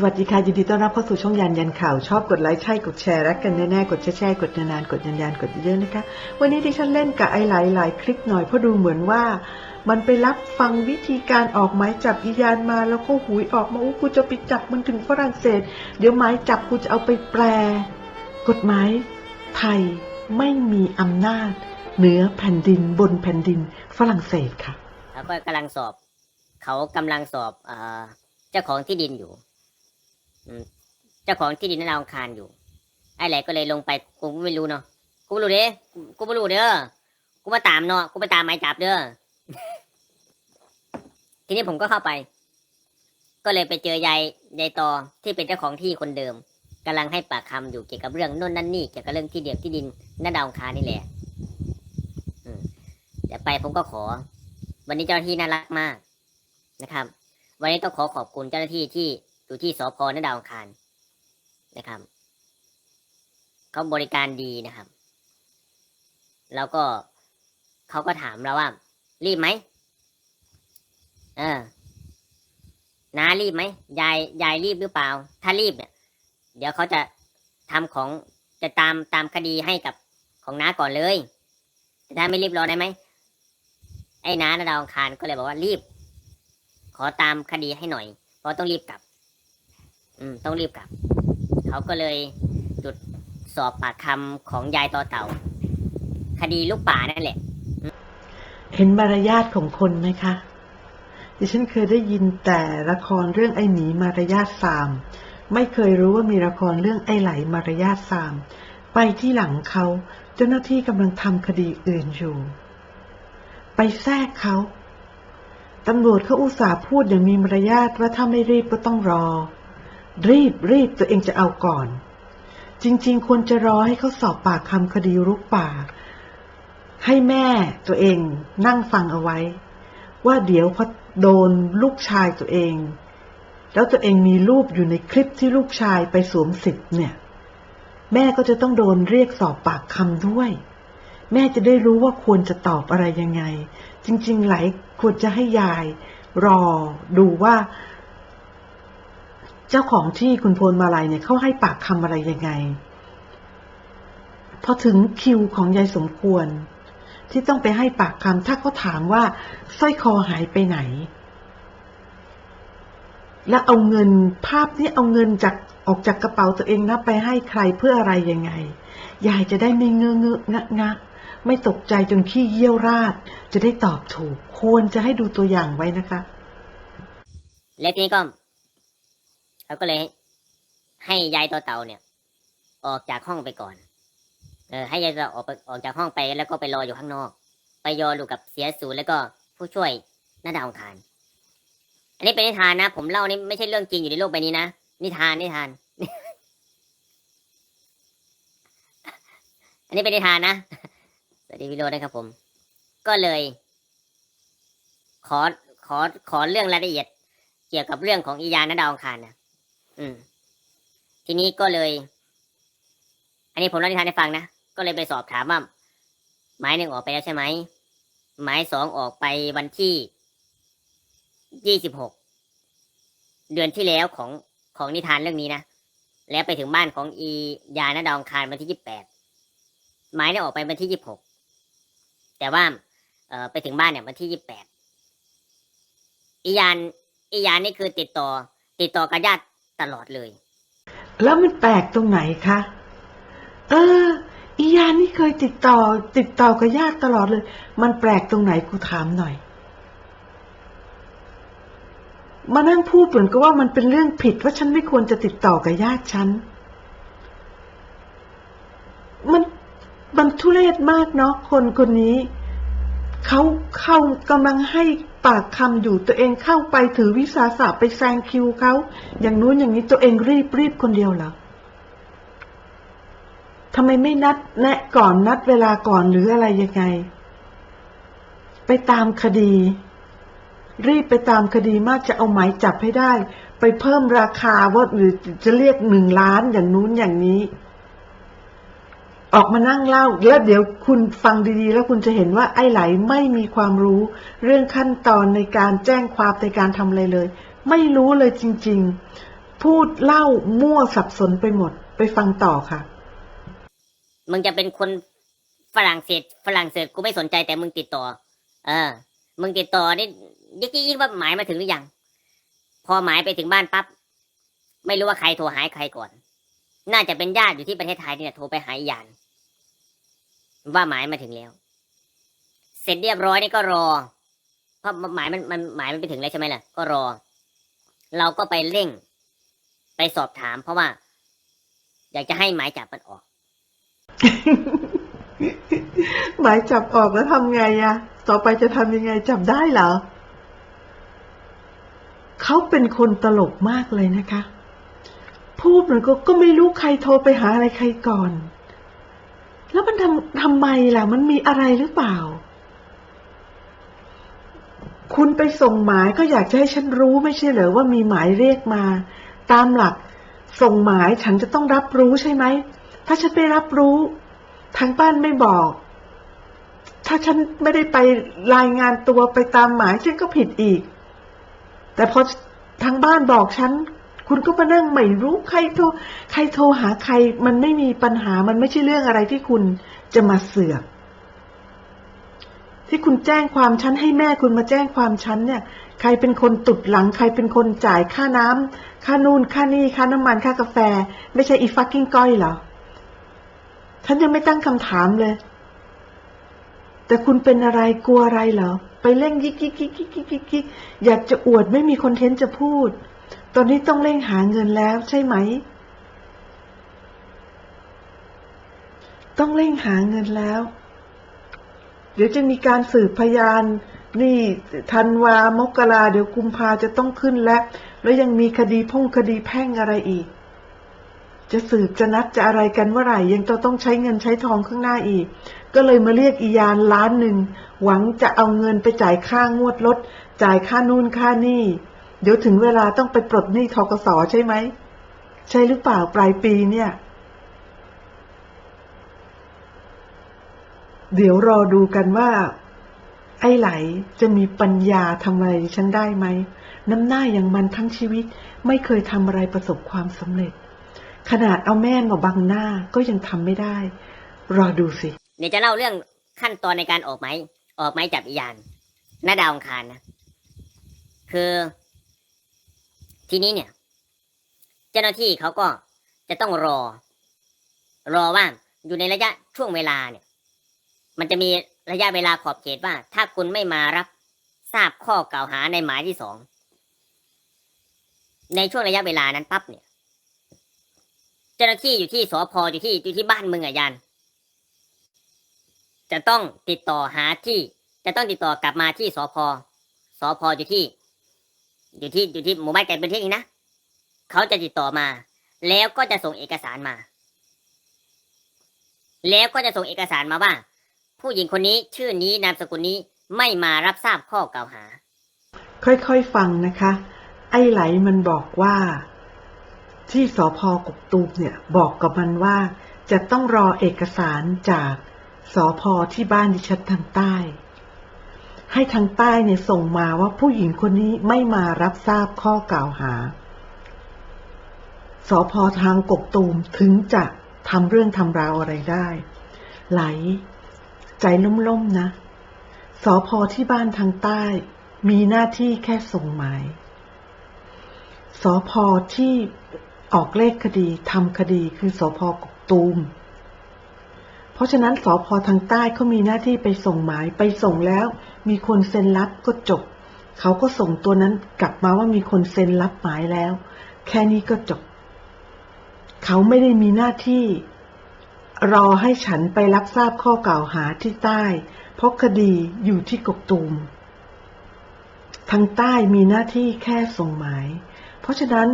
สวัสดีค่ะ ยินดีต้อนรับเข้าสู่ช่องยันยันข่าว ชอบกดไลค์ใช่กดแชร์รักกันแน่ๆ กดแชร์ๆกดนานๆกดยันยันกดเยอะๆนะคะ วันนี้ดิฉันเล่นกับไอ้หลายๆคลิปหน่อยเพราะดูเหมือนว่า มันไปรับฟังวิธีการออกหมายจับอียานมาแล้วก็หุยออกมาอู้กูจะไปจับมันถึงฝรั่งเศส เดี๋ยวหมายจับกูจะเอาไปแปล กฎหมายไทยไม่มีอำนาจเหนือแผ่นดินบนแผ่นดินฝรั่งเศสค่ะเขาก็กำลังสอบ เขากำลังสอบเจ้าของที่ดินอยู่ เจ้าของที่ดินนั่นดาอังคารอยู่ไอ้แหละก็เลยลงไปกูไม่รู้เนาะกูไม่รู้เด้กูกูไม่รู้เด้อกูมาตามเนาะกูไปตามหมายจับเด้อทีนี้ผมก็เข้าไป ก็เลยไปเจอยายยายตอที่เป็นเจ้าของที่คนเดิมกำลังให้ปากคำอยู่เกี่ยวกับเรื่องน่นนั่นนี่เกี่ยวกับเรื่องที่เดียวที่ดินนั่นดาวอังคานี่แหละอืมเดี๋ยวไปผมก็ขอ วันนี้เจ้าหน้าที่น่ารักมากนะครับ วันนี้ต้องขอขอบคุณเจ้าหน้าที่ที่ อยู่ที่สพนดาวอังคารนะครับเขาบริการดีนะครับ แล้วก็เขาก็ถามเราว่า รีบไหมเออน้ารีบไหมยายยายรีบหรือเปล่า ถ้ารีบเนี่ย เดี๋ยวเขาจะทำของจะตามตามคดีให้กับของน้าก่อนเลยแต่ถ้าไม่รีบรอได้ไหมไอ้น้าดาวอังคารก็เลยบอกว่ารีบ ขอตามคดีให้หน่อย เพราะต้องรีบกลับ อืมต้องรีบกลับ เขาก็เลยจุดสอบปากคำของยายต่อเต่า คดีลูกป่านั่นแหละ เห็นมารยาทของคนไหมคะ ดิฉันเคยได้ยินแต่ละครเรื่องไอ้หมีมารยาทสาม ไม่เคยรู้ว่ามีละครเรื่องไอ้ไหลมารยาทสาม ไปที่หลังเขาเจ้าหน้าที่กำลังทำคดีอื่นอยู่ ไปแทรกเขาตำรวจเขาอุตส่าห์พูดอย่างมีมารยาทว่าถ้าไม่รีบก็ต้องรอ รีบรีบตัวเองจะเอาก่อน จริง ๆ ควรจะรอให้เขาสอบปากคำคดีรุกป่า ให้แม่ตัวเองนั่งฟังเอาไว้ ว่าเดี๋ยวพอโดนลูกชายตัวเอง แล้วตัวเองมีรูปอยู่ในคลิปที่ลูกชายไปสวมสิทธิ์เนี่ย แม่ก็จะต้องโดนเรียกสอบปากคำด้วย แม่จะได้รู้ว่าควรจะตอบอะไรยังไง จริง ๆ หลายควรจะให้ยายรอดูว่า เจ้าของที่คุณพลมาลัยเนี่ยเขาให้ปากคำอะไรยังไง พอถึงคิวของยายสมควร ที่ต้องไปให้ปากคำถ้าเขาถามว่าสร้อยคอหายไปไหน แล้วเอาเงินภาพนี้เอาเงินจากออกจากกระเป๋าตัวเองนะไปให้ใครเพื่ออะไรยังไง ยายจะได้ไม่เงื้อเงอะงะงะไม่ตกใจจนขี้เยี่ยวราด จะได้ตอบถูก ควรจะให้ดูตัวอย่างไว้นะคะแล้วทีนี้ก็ เขาก็เลยให้ยายต่อเต่าเนี่ย ออกจากห้องไปก่อน เออ ให้ยายต่อเต่าออกไปออกจากห้องไปแล้วก็ไปรออยู่ข้างนอก ไปรออยู่กับเสียศูแล้วก็ผู้ช่วยหน้าดาวอังคาร อันนี้เป็นนิทานนะ ผมเล่านี่ไม่ใช่เรื่องจริงอยู่ในโลกใบนี้นะ นิทานนิทาน อันนี้เป็นนิทานนะ สวัสดีวิโรจน์นะครับผม ก็เลย ขอขอขอเรื่องรายละเอียด เกี่ยวกับเรื่องของอียานดาวอังคารนะ อืม ทีนี้ก็เลย อันนี้ผมเล่านิทานให้ฟังนะ ก็เลยไปสอบถามว่าหมายหนึ่งออกไปแล้วใช่ไหมหมายสองออกไปวันที่ยี่สิบหกเดือนที่แล้วของของนิทานเรื่องนี้นะแล้วไปถึงบ้านของอียานดาวอังคารวันที่ยี่สิบแปดหมายเนี่ยออกไปวันที่ยี่สิบหกแต่ว่าเออไปถึงบ้านเนี่ยวันที่ยี่สิบแปดอียานอียานนี่คือติดต่อ ติดต่อกับญาติ ตลอดเลย แล้วมันแปลกตรงไหนคะ เออ อียานี่เคยติดต่อ ติดต่อกับญาติตลอดเลย มันแปลกตรงไหนกูถามหน่อย มานั่งพูดเหมือนกับว่ามันเป็นเรื่องผิดว่าฉันไม่ควรจะติดต่อกับญาติฉัน มัน มันทุเรศมากเนาะคนคนนี้ เขาเข้ากำลังให้ปากคำอยู่ตัวเองเข้าไปถือวิสาสะไปแซงคิวเขาอย่างนู้นอย่างนี้ตัวเองรีบรีบคนเดียวเหรอทำไมไม่นัดแนะก่อนนัดเวลาก่อนหรืออะไรยังไง ไปตามคดี รีบไปตามคดีมากจะเอาหมายจับให้ได้ ไปเพิ่มราคาว่าหรือจะเรียกหนึ่งล้านอย่างนู้นอย่างนี้ ออกมานั่งเล่า แล้วเดี๋ยวคุณฟังดีๆ แล้วคุณจะเห็นว่าไอ้ไหลไม่มีความรู้ เรื่องขั้นตอนในการแจ้งความในการทำอะไรเลย ไม่รู้เลยจริง ๆ พูดเล่ามั่วสับสนไปหมด ไปฟังต่อค่ะ มึงจะเป็นคนฝรั่งเศสฝรั่งเศสกูไม่สนใจแต่มึงติดต่อ เออ มึงติดต่อนี่ยิ่งยิ่งว่าหมายมาถึงหรือยัง พอหมายไปถึงบ้านปั๊บไม่รู้ว่าใครโทรหาใครก่อน น่าจะเป็นญาติอยู่ที่ประเทศไทยเนี่ยโทรไปหาอียาน ว่าหมายมาถึงแล้ว เสร็จเรียบร้อยนี่ก็รอ เพราะหมายมันมันหมายมันไปถึงแล้วใช่ไหมล่ะ ก็รอ เราก็ไปเร่ง ไปสอบถาม เพราะว่า อยากจะให้หมายจับมันออก หมายจับออกแล้วทำไงอะต่อไปจะทำยังไงจับได้เหรอเขาเป็นคนตลกมากเลยนะคะ พูดเหมือนก็ก็ไม่รู้ใครโทรไปหาอะไรใครก่อน แล้วมันทำทำไมล่ะ มันมีอะไรหรือเปล่า คุณไปส่งหมายก็อยากจะให้ฉันรู้ไม่ใช่เหรอว่ามีหมายเรียกมา ตามหลัก ส่งหมายฉันจะต้องรับรู้ใช่ไหม ถ้าฉันไม่รับรู้ ทางบ้านไม่บอก ถ้าฉันไม่ได้ไปรายงานตัวไปตามหมายฉันก็ผิดอีก แต่พอทางบ้านบอกฉัน คุณก็มานั่งไม่รู้ใครโทรใครโทรหาใคร มันไม่มีปัญหามันไม่ใช่เรื่องอะไรที่คุณจะมาเสือก ที่คุณแจ้งความฉันให้แม่คุณมาแจ้งความฉันเนี่ย ใครเป็นคนตุดหลัง ใครเป็นคนจ่ายค่าน้ำค่านู่นค่านี่ค่าน้ำมันค่ากาแฟ ไม่ใช่อีฟักกิ้งก้อยเหรอฉันยังไม่ตั้งคำถามเลย แต่คุณเป็นอะไรกลัวอะไรเหรอไปเร่งยิกยิกยิกยิกยิกยิกยิกอยากจะอวดไม่มีคอนเทนต์จะพูด ตอนนี้ต้องเร่งหาเงินแล้วใช่ไหม ต้องเร่งหาเงินแล้ว เดี๋ยวจะมีการสืบพยาน นี่ธันวามกราเดี๋ยวกุมภาจะต้องขึ้นแล้ว แล้วยังมีคดีพ่งคดีแพ่งอะไรอีก จะสืบจะนัดจะอะไรกันเมื่อไหร่ยังต้องต้องใช้เงินใช้ทองข้างหน้าอีก ก็เลยมาเรียกอียานล้านหนึ่ง หวังจะเอาเงินไปจ่ายค่างวดรถจ่ายค่านู่นค่านี่ เดี๋ยวถึงเวลาต้องไปปลดหนี้ทกสใช่ไหม ใช่หรือเปล่าปลายปีเนี่ย เดี๋ยวรอดูกันว่า ไอ้ไหลจะมีปัญญาทำอะไรฉันได้ไหม น้ำหน้าอย่างมันทั้งชีวิต ไม่เคยทำอะไรประสบความสำเร็จ ขนาดเอาแม่มาบังหน้าก็ยังทำไม่ได้ รอดูสิเดี๋ยวจะเล่าเรื่องขั้นตอนในการออกไม้ออกไม้จับอียานหน้าดาวอังคารนะ คือ ทีนี้เนี่ย เจ้าหน้าที่เขาก็จะต้องรอ รอว่าอยู่ในระยะช่วงเวลาเนี่ย มันจะมีระยะเวลาขอบเขตว่า ถ้าคุณไม่มารับทราบข้อกล่าวหาในหมายที่สองในช่วงระยะเวลานั้นปั๊บเนี่ย เจ้าหน้าที่อยู่ที่สพอยู่ที่อยู่ที่บ้านเมึงอะยันจะต้องติดต่อหาที่ จะต้องติดต่อกลับมาที่สพสพอยู่ที่ อยู่ที่อยู่ที่หมู่บ้านไกลเป็นที่นี้นะเขาจะติดต่อมา แล้วก็จะส่งเอกสารมา แล้วก็จะส่งเอกสารมาว่า ผู้หญิงคนนี้ชื่อนี้นามสกุลนี้ไม่มารับทราบข้อกล่าวหา ค่อยๆฟังนะคะ ไอ้ไหลมันบอกว่า ที่สพกกตูมเนี่ยบอกกับมันว่า จะต้องรอเอกสารจากสพที่บ้านดิฉันทางใต้ ให้ทางใต้เนี่ยส่งมาว่าผู้หญิงคนนี้ไม่มารับทราบข้อกล่าวหา สพทางกกตูมถึงจะทำเรื่องทำราวอะไรได้ ไหล ใจล่มๆนะสอพอที่บ้านทางใต้ มีหน้าที่แค่ส่งหมายสอพอที่ออกเลขคดีทำคดีคือสอพอกกตูม เพราะฉะนั้นสอพอทางใต้เขามีหน้าที่ไปส่งหมายไปส่งแล้ว มีคนเซ็นรับก็จบ เขาก็ส่งตัวนั้นกลับมาว่ามีคนเซ็นรับหมายแล้ว แค่นี้ก็จบ เขาไม่ได้มีหน้าที่ รอให้ฉันไปรับทราบข้อกล่าวหาที่ใต้ เพราะคดีอยู่ที่กกตูมทางใต้มีหน้าที่แค่ส่งหมาย เพราะฉะนั้น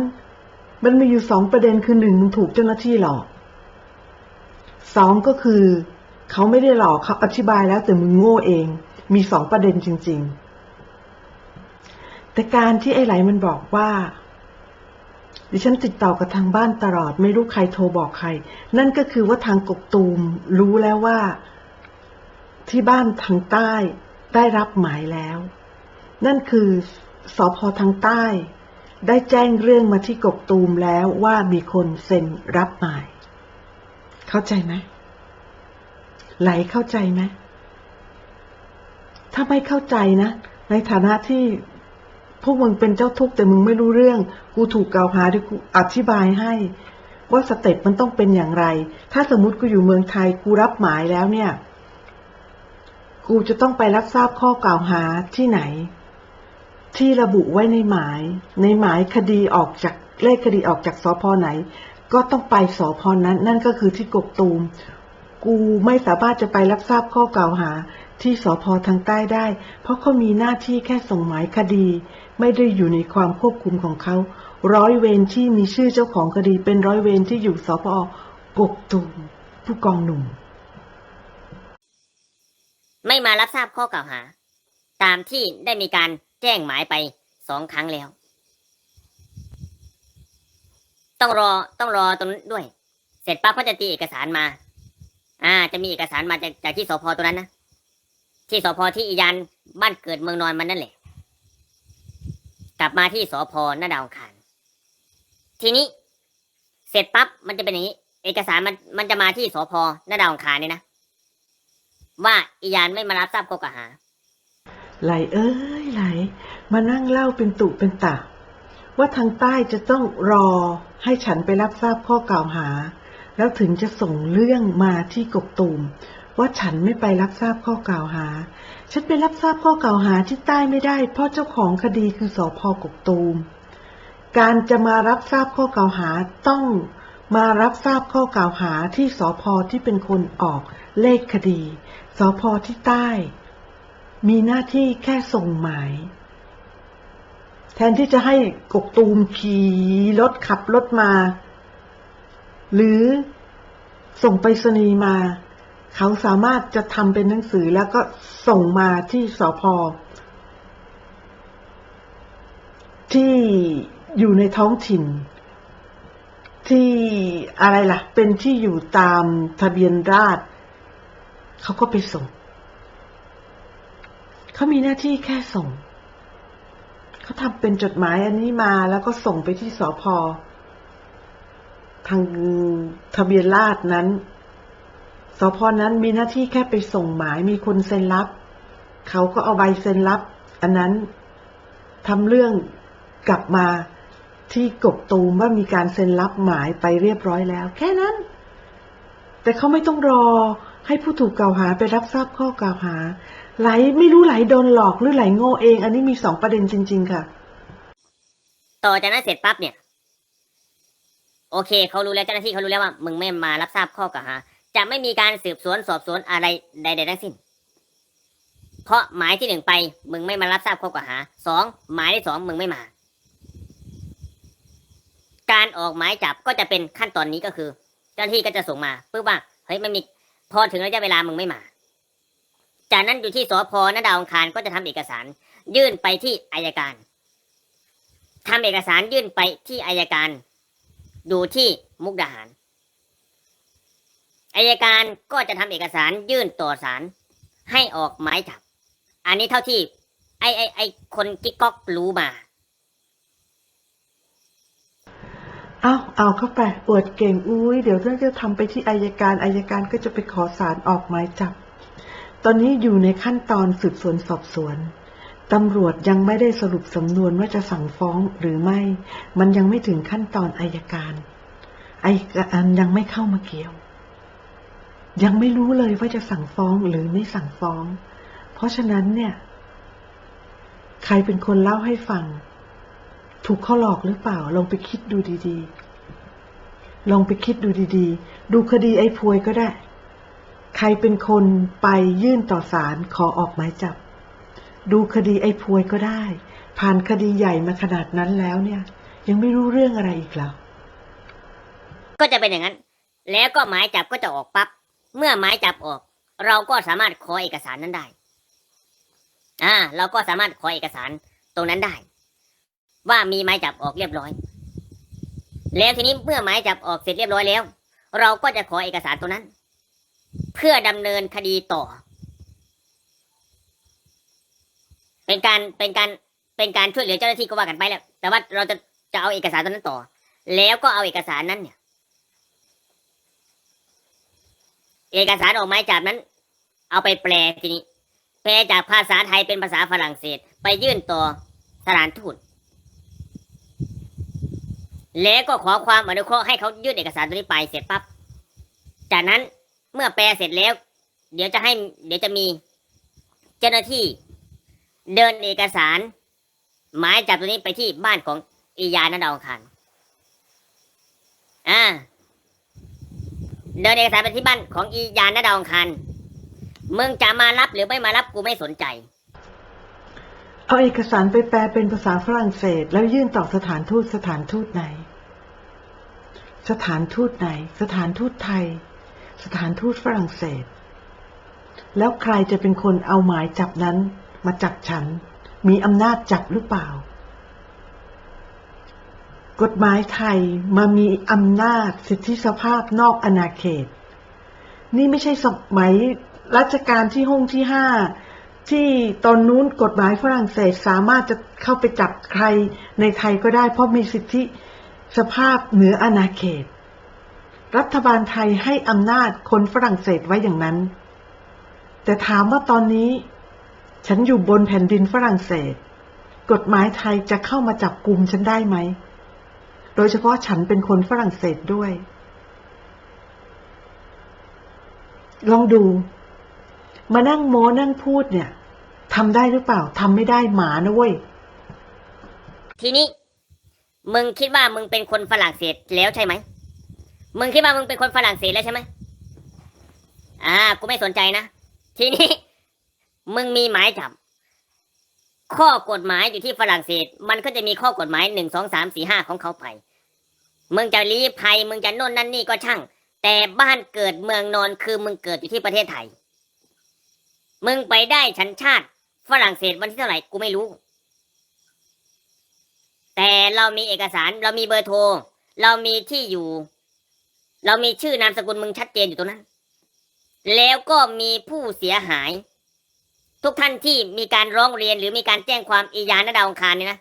มันมีอยู่สองประเด็นคือหนึ่งมึงถูกเจ้าหน้าที่หลอกสองก็คือ เขาไม่ได้หลอกเขาอธิบายแล้วแต่มึงโง่เอง มีสองประเด็นจริง ๆ แต่การที่ไอ้ไหลมันบอกว่า ดิฉันติดต่อกับทางบ้านตลอด ไม่รู้ใครโทรบอกใคร นั่นก็คือว่าทางกกตูมรู้แล้วว่า ที่บ้านทางใต้ได้รับหมายแล้ว นั่นคือสอพอทางใต้ ได้แจ้งเรื่องมาที่กกตูมแล้วว่ามีคนเซ็นรับหมาย เข้าใจไหมไหลเข้าใจไหม ถ้าไม่เข้าใจนะ ในฐานะที่พวกมึงเป็นเจ้าทุกข์แต่มึงไม่รู้เรื่อง กูถูกกล่าวหาด้วยกูอธิบายให้ ว่าสเต็ปมันต้องเป็นอย่างไร ถ้าสมมติกูอยู่เมืองไทยกูรับหมายแล้วเนี่ย กูจะต้องไปรับทราบข้อกล่าวหาที่ไหน ที่ระบุไว้ในหมาย ในหมายคดีออกจากเลขคดีออกจากสพไหน ก็ต้องไปสพนั้น นั่นก็คือที่กกตูม กูไม่สามารถจะไปรับทราบข้อกล่าวหา ที่สพทางใต้ได้ เพราะเขามีหน้าที่แค่ส่งหมายคดี ไม่ได้อยู่ในความควบคุมของเขา ร้อยเวรที่มีชื่อเจ้าของคดีเป็นร้อยเวรที่อยู่สพกกตูมผู้กองหนุ่ม ไม่มารับทราบข้อกล่าวหา ตามที่ได้มีการแจ้งหมายไปสองครั้งแล้ว ต้องรอต้องรอตรงนั้นด้วย เสร็จปั๊บก็จะตีเอกสารมา อ่า จะมีเอกสารมาจากจากที่สพตัวนั้นนะ ที่สพที่อียานบ้านเกิดเมืองนอนมันนั่นแหละ กลับมาที่สพหน้าดาวอังคารทีนี้ เสร็จปั๊บมันจะเป็นอย่างนี้ เอกสารมันมันจะมาที่สพหน้าดาวอังคารนี่นะว่าอียานไม่มารับทราบข้อกล่าวหา ไหลเอ้ยไหล มานั่งเล่าเป็นตุเป็นตะ ว่าทางใต้จะต้องรอให้ฉันไปรับทราบข้อกล่าวหา แล้วถึงจะส่งเรื่องมาที่กกตูม ว่าฉันไม่ไปรับทราบข้อกล่าวหา ฉันไปรับทราบข้อกล่าวหาที่ใต้ไม่ได้ เพราะเจ้าของคดีคือสอพกกตูม การจะมารับทราบข้อกล่าวหาต้องมารับทราบข้อกล่าวหาที่สพที่เป็นคนออกเลขคดีสพที่ใต้ มีหน้าที่แค่ส่งหมาย แทนที่จะให้กกตูมขี่รถขับรถมา หรือส่งไปรษณีย์มา เขาสามารถจะทำเป็นหนังสือแล้วก็ส่งมาที่สพที่อยู่ในท้องถิ่น ที่อะไรล่ะ เป็นที่อยู่ตามทะเบียนราษฎร์เขาก็ไปส่ง เขามีหน้าที่แค่ส่ง เขาทำเป็นจดหมายอันนี้มาแล้วก็ส่งไปที่สพทางทะเบียนราษฎร์นั้น สพนั้นมีหน้าที่แค่ไปส่งหมายมีคนเซ็นรับ เขาก็เอาใบเซ็นรับ อันนั้นทำเรื่องกลับมาที่กกตูมว่ามีการเซ็นรับหมายไปเรียบร้อยแล้ว แค่นั้น แต่เขาไม่ต้องรอให้ผู้ถูกกล่าวหาไปรับทราบข้อกล่าวหา ไหลไม่รู้ไหลโดนหลอกหรือไหลโง่เอง อันนี้มีสองประเด็นจริง ๆ ค่ะ ต่อจากนั้นเสร็จปั๊บเนี่ย โอเคเขารู้แล้วเจ้าหน้าที่เขารู้แล้วว่า มึงไม่มารับทราบข้อกล่าวหา จะไม่มีการสืบสวนสอบสวนอะไรใด ๆ ทั้งสิ้น เพราะหมายที่หนึ่งไป มึงไม่มารับทราบข้อกล่าวหาสองหมายที่สองมึงไม่มา การออกหมายจับก็จะเป็นขั้นตอนนี้ก็คือ เจ้าหน้าที่ก็จะส่งมาปึ๊บว่าเฮ้ยไม่มีพอถึงระยะเวลามึงไม่มา จากนั้นอยู่ที่สพนดาวอังคารก็จะทำเอกสาร ยื่นไปที่อายการทำเอกสารยื่นไปที่อายการ ดูที่มุกดาหาร อายการก็จะทำเอกสารยื่นต่อศาลให้ออกหมายจับ อันนี้เท่าที่ ไอไอไอคนกิ๊กก๊อกรู้มา เอาเอาเข้าไปอวดเก่งอุ้ยเดี๋ยวเรื่องจะทำไปที่อายการอายการก็จะไปขอสารออกหมายจับ ตอนนี้อยู่ในขั้นตอนสืบสวนสอบสวนตำรวจยังไม่ได้สรุปสำนวนว่าจะสั่งฟ้องหรือไม่ มันยังไม่ถึงขั้นตอนอายการอายการยังไม่เข้ามาเกี่ยว ยังไม่รู้เลยว่าจะสั่งฟ้องหรือไม่สั่งฟ้อง เพราะฉะนั้นเนี่ย ใครเป็นคนเล่าให้ฟัง ถูกเขาหลอกหรือเปล่า ลองไปคิดดูดีๆ ลองไปคิดดูดีๆ ดูคดีไอ้พวยก็ได้ ใครเป็นคนไปยื่นต่อศาลขอออกหมายจับ ดูคดีไอ้พวยก็ได้ ผ่านคดีใหญ่มาขนาดนั้นแล้วเนี่ย ยังไม่รู้เรื่องอะไรอีกเหรอก็จะเป็นอย่างนั้น แล้วก็หมายจับก็จะออกปั๊บ เมื่อหมายจับออก เราก็สามารถขอเอกสารนั้นได้ อ่า เราก็สามารถขอเอกสารตรงนั้นได้ ว่ามีหมายจับออกเรียบร้อย แล้วทีนี้เมื่อหมายจับออกเสร็จเรียบร้อยแล้ว เราก็จะขอเอกสารตรงนั้น เพื่อดำเนินคดีต่อ เป็นการเป็นการเป็นการช่วยเหลือเจ้าหน้าที่ก็ว่ากันไปแล้ว แต่ว่าเราจะจะเอาเอกสารตัวนั้นต่อ แล้วก็เอาเอกสารนั้นเนี่ย เอกสารออกหมายจับนั้น เอาไปแปลทีนี้ แปลจากภาษาไทยเป็นภาษาฝรั่งเศส ไปยื่นต่อสถานทูตแล้วก็ขอความอนุเคราะห์ให้เขายื่นเอกสารตัวนี้ไปเสร็จปั๊บ จากนั้นเมื่อแปลเสร็จแล้ว เดี๋ยวจะให้ เดี๋ยวจะมีเจ้าหน้าที่เดินเอกสาร หมายจับตัวนี้ไปที่บ้านของอียานาดาวอังคารอ่า เดินเอกสารไปที่บ้านของอียานนาดาวองคารมึงจะมารับหรือไม่มารับกูไม่สนใจ เอาเอกสารไปแปลเป็นภาษาฝรั่งเศส แล้วยื่นต่อสถานทูตสถานทูตไหน สถานทูตไหน สถานทูตไทย สถานทูตฝรั่งเศส แล้วใครจะเป็นคนเอาหมายจับนั้น มาจับฉัน มีอำนาจจับหรือเปล่า กฎหมายไทยมามีอำนาจสิทธิสภาพนอกอาณาเขต นี่ไม่ใช่สมัยรัชกาลที่ห้องที่ห้าที่ตอนนู้นกฎหมายฝรั่งเศสสามารถจะเข้าไปจับใครในไทยก็ได้ เพราะมีสิทธิสภาพเหนืออาณาเขต รัฐบาลไทยให้อำนาจคนฝรั่งเศสไว้อย่างนั้น แต่ถามว่าตอนนี้ ฉันอยู่บนแผ่นดินฝรั่งเศส กฎหมายไทยจะเข้ามาจับกลุ่มฉันได้ไหม โดยเฉพาะฉันเป็นคนฝรั่งเศสด้วย ลองดู มานั่งโม้นั่งพูดเนี่ยทำได้หรือเปล่าทำไม่ได้หมานะเว้ย ทีนี้ มึงคิดว่ามึงเป็นคนฝรั่งเศสแล้วใช่ไหม มึงคิดว่ามึงเป็นคนฝรั่งเศสแล้วใช่ไหมอ่า กูไม่สนใจนะ ทีนี้ มึงมีหมายจับ ข้อกฎหมายอยู่ที่ฝรั่งเศส มันก็จะมีข้อกฎหมายหนึ่งสองสามสี่ห้าของเขาไปมึงจะลี้ภัยมึงจะโน่นนั่นนี่ก็ช่าง แต่บ้านเกิดเมืองนอนคือมึงเกิดอยู่ที่ประเทศไทย มึงไปได้ชันชาติ ฝรั่งเศสวันที่เท่าไหร่กูไม่รู้ แต่เรามีเอกสารเรามีเบอร์โทร เรามีที่อยู่ เรามีชื่อนามสกุลมึงชัดเจนอยู่ตรงนั้น แล้วก็มีผู้เสียหาย ทุกท่านที่มีการร้องเรียนหรือมีการแจ้งความอียานดาวองคารเนี่ยนะ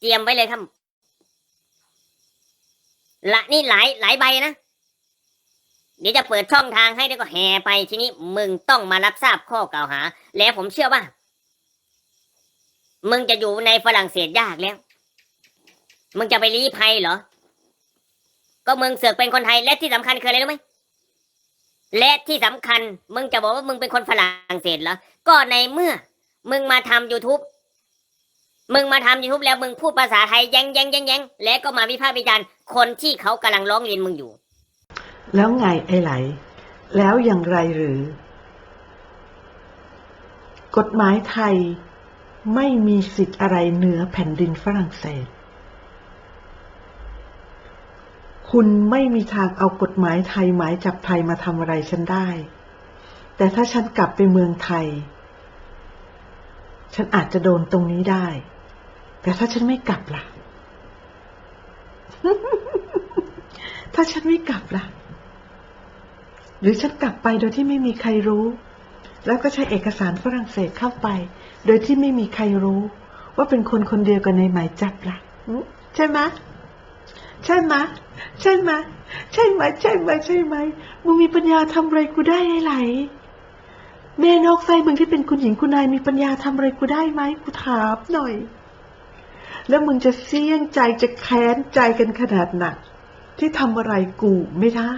เตรียมไว้เลยครับละนี่หลายหลายใบนะเดี๋ยวจะเปิดช่องทางให้แล้วก็แห่ไปทีนี้มึงต้องมารับทราบข้อกล่าวหา แล้วผมเชื่อว่า มึงจะอยู่ในฝรั่งเศสยากแล้ว มึงจะไปลี้ภัยเหรอ ก็มึงเสือกเป็นคนไทยและที่สำคัญคืออะไรรู้ไหม และที่สำคัญมึงจะบอกว่ามึงเป็นคนฝรั่งเศสเหรอ ก็ในเมื่อ มึงมาทำ youtube มึงมาทำ youtube แล้วมึงพูดภาษาไทยแยงแยงแยงแยงแล้วก็มาวิพากษ์วิจารณ์คนที่เขากำลังร้องเรียนมึงอยู่ แล้วไงไอ้ไหล แล้วอย่างไรหรือ กฎหมายไทยไม่มีสิทธิ์อะไรเหนือแผ่นดินฝรั่งเศส คุณไม่มีทางเอากฎหมายไทยหมายจับไทยมาทำอะไรฉันได้ แต่ถ้าฉันกลับไปเมืองไทย ฉันอาจจะโดนตรงนี้ได้ แต่ถ้าฉันไม่กลับล่ะ ถ้าฉันไม่กลับล่ะ หรือฉันกลับไปโดยที่ไม่มีใครรู้ แล้วก็ใช้เอกสารฝรั่งเศสเข้าไป โดยที่ไม่มีใครรู้ ว่าเป็นคนคนเดียวกันในหมายจับล่ะ ใช่ไหม ใช่ไหมใช่ไหมใช่ไหมใช่ไหมใช่ไหมมึงมีปัญญาทำอะไรกูได้ไอ้ไหลแม่นอกไส้มึงที่เป็นคุณหญิงคุณนายมีปัญญาทำอะไรกูได้ไหมกูถามหน่อย แล้วมึงจะเสี่ยงใจจะแค้นใจกันขนาดหนักที่ทำอะไรกูไม่ได้